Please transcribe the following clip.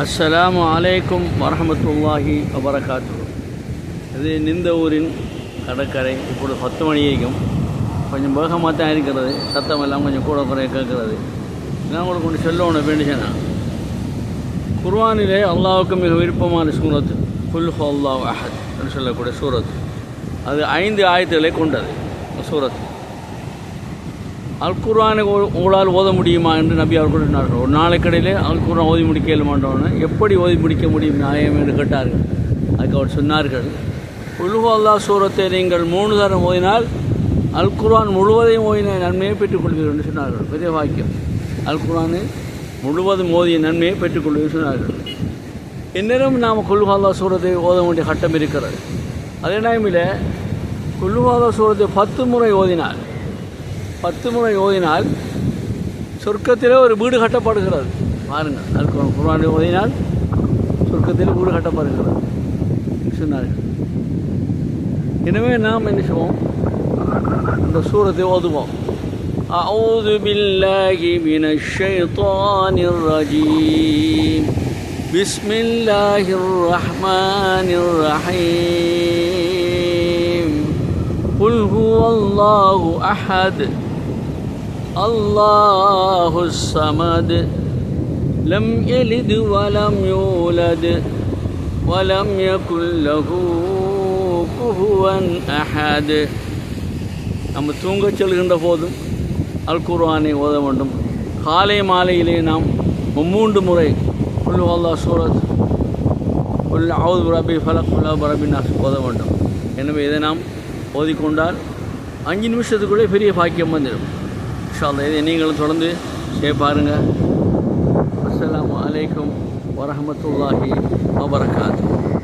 அஸ்ஸலாமு அலைக்கும் வரஹமத்துல்லாஹி வபரகாத்து இது நிந்த ஊரின் கடற்கரை இப்பொழுது பத்து மணியைக்கும் கொஞ்சம் வேகமாக தான் இருக்கிறது. சத்தம் எல்லாம் கொஞ்சம் கூட குறைய கேட்கிறது. நான் உங்களுக்கு ஒன்று சொல்லணும் வேண்டிச்சேனா குர்வானிலே அல்லாவுக்கு மிக விருப்பமான சூரத் குல் அல்லாஹ் அஹத் என்று சொல்லக்கூடிய சூரத் அது ஐந்து ஆயத்துகளை கொண்டது சூரத் அல் குர்ஆனை உங்களால் ஓத முடியுமா என்று நபி அவர்கள் சொன்னார்கள் ஒரு நாளைக்கடையிலே அல் குர்ஆன் ஓதி முடிக்க இயலுமான்றவன எப்படி ஓதி முடிக்க முடியும் நியாயம் என்று கேட்டார்கள். அதுக்கு அவர் சொன்னார்கள் உல்ஹு அல்லாஹ் சூரத்தை நீங்கள் மூணு தரம் ஓதினால் அல் குர்ஆன் முழுவதையும் ஓதின நன்மையை பெற்றுக்கொள்வீர்கள் என்று சொன்னார்கள். பெரிய வாக்கியம். அல் குர்ஆனை முழுவதும் ஓதிய நன்மையை பெற்றுக்கொள்வீர்கள் சொன்னார்கள். இந்நேரம் நாம் குல்ஹாலா சூரத்தை ஓத வேண்டிய கட்டம் இருக்கிறது. அதே டைமில் குல்ஹாலா சூரத்தை பத்து முறை ஓதினார் பத்து முறை ஓதினால் சொர்க்கத்திலே ஒரு வீடு கட்டப்படுகிறது பாருங்கள் அதுக்கு குர்ஆனை ஓதினால் சொர்க்கத்தில் வீடு கட்டப்படுகிறது சொன்னார்கள் எனவே நாம் என்ன செய்வோம் இந்த சூரத்தை ஓதுவோம் أعوذ بالله من الشيطان الرجيم بسم الله الرحمن الرحيم قل هو الله أحد الله الصمد لم يلد ولم يولد ولم يكن له كفوا أحد நம்ம தூங்கச் செல்கின்ற போதும் அல் குர்ஆனை ஓத வேண்டும் காலை மாலையிலே நாம் மும்மூன்று முறை உல் அல்லா சூரத் உல் அவுது ரபி ஃபலக் உல்லா ரபி நாஸ் ஓத வேண்டும் எனவே இதை நாம் ஓதிக்கொண்டால் அஞ்சு நிமிஷத்துக்குள்ளே பெரிய பாக்கியம் வந்துடும் இன்ஷா அல்லாஹ் இதை நீங்களும் தொடர்ந்து செய்ய பாருங்கள் அஸ்லாம் வலைக்கம் வரமத்துல்லாஹி வபரகாத்து